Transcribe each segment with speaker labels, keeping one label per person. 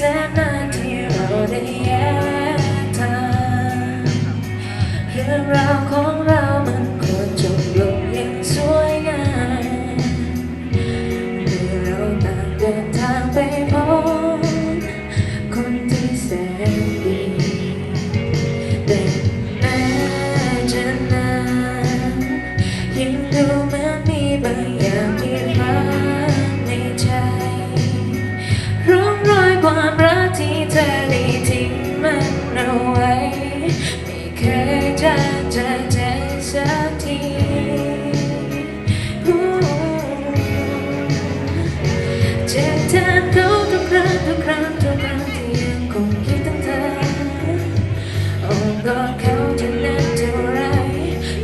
Speaker 1: แสนนานที่เราได้แยกทาเรื่องราวของเรามันควรจบลงอย่างสวยงามเมื่อเราต่างเดินทางไปพบคนที่แสนดี เธเธอเธอทีเจ็บแทเขาทุกครั้งทุกครั้งทุกครั้งที่ยังคงคิดถึงเธออ้ก็เขาจะนักเท่าไร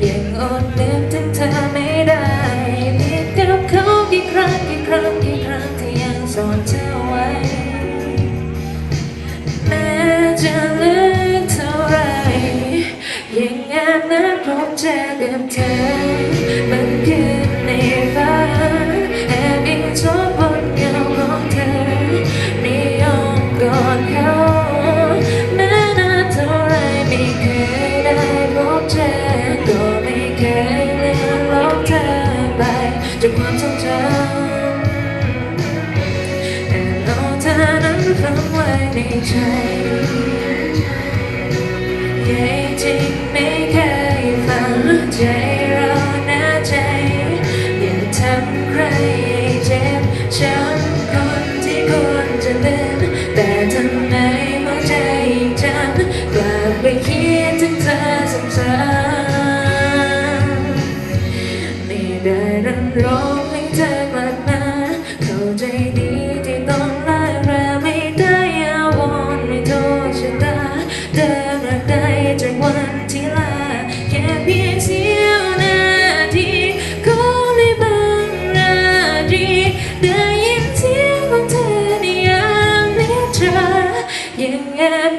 Speaker 1: ยังอดนึกถึงเธอไม่ได้นี่กับเขากี่ครั้งกี่ครั้งกี่ครั้งที่ยังสอนเธอไว้แม้จะลืม นัดพบเจอกับเธอมันคือในฝันแอบอิงชอบบนเงาของเธอในอ้อมกอดเขาแม้นานเท่าไรไม่เคยได้พบเจอก็ไม่เคยลืมลบเธอไปจากความทรงจำแต่เอาเธอนั้นฝังไว้ในใจ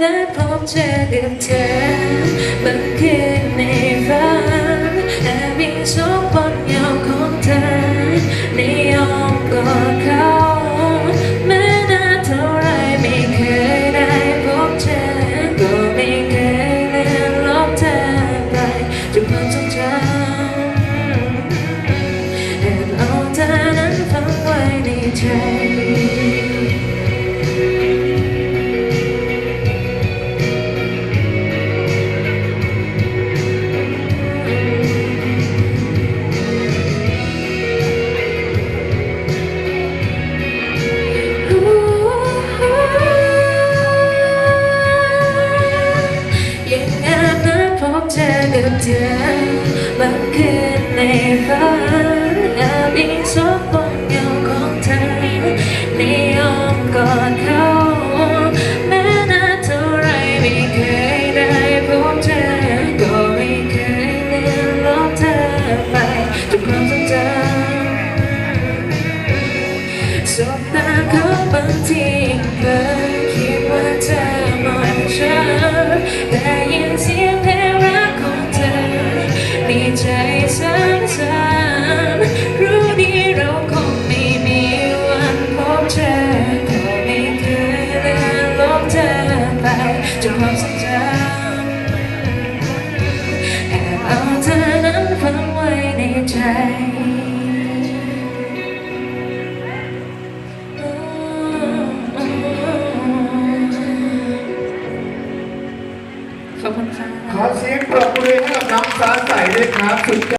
Speaker 1: แอบนัดพบเจอกับเธอบางคืนในฝันแอบมีชมบนเงาของเธอในอ้อมกอดเขาแม้นานเท่าไรไม่เคยได้พบเจอก็ไม่เคยเลือนลบเธอไปจากความทรงจำแอบเอาเธอนั้นฝังไว้ในใจ เธอบางคืนในฝันแอบอิงซบบนเงาของเธอในอ้อมกอดเขาแม้นานเท่าไรไม่เคยได้พบเจอก็ไม่เคยลืมลบเธอไปจากความทรงจำสบตาเขา จากความทรงจำแอบเอาเธอนั้นฝังไว้ในใจขอบคุณค่ะ ขอ
Speaker 2: เสียงปรบมือให้กับน้องฟ้าใสด้วยครับสุดยอด